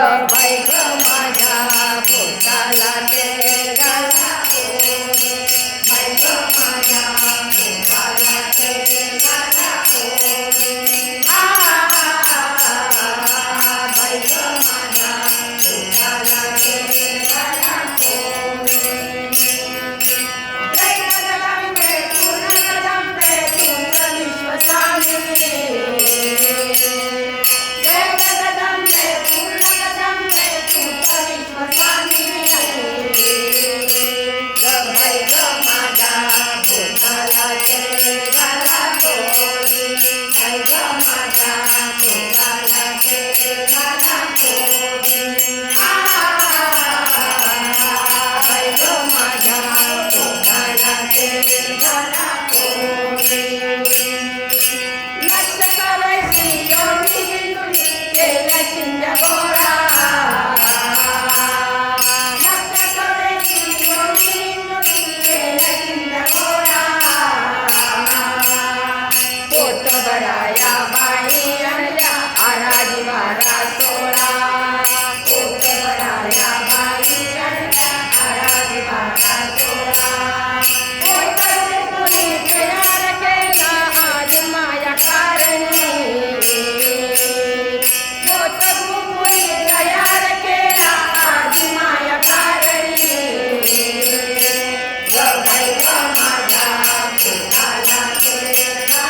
माझ्या Yay. Thank you.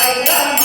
Vai, vai.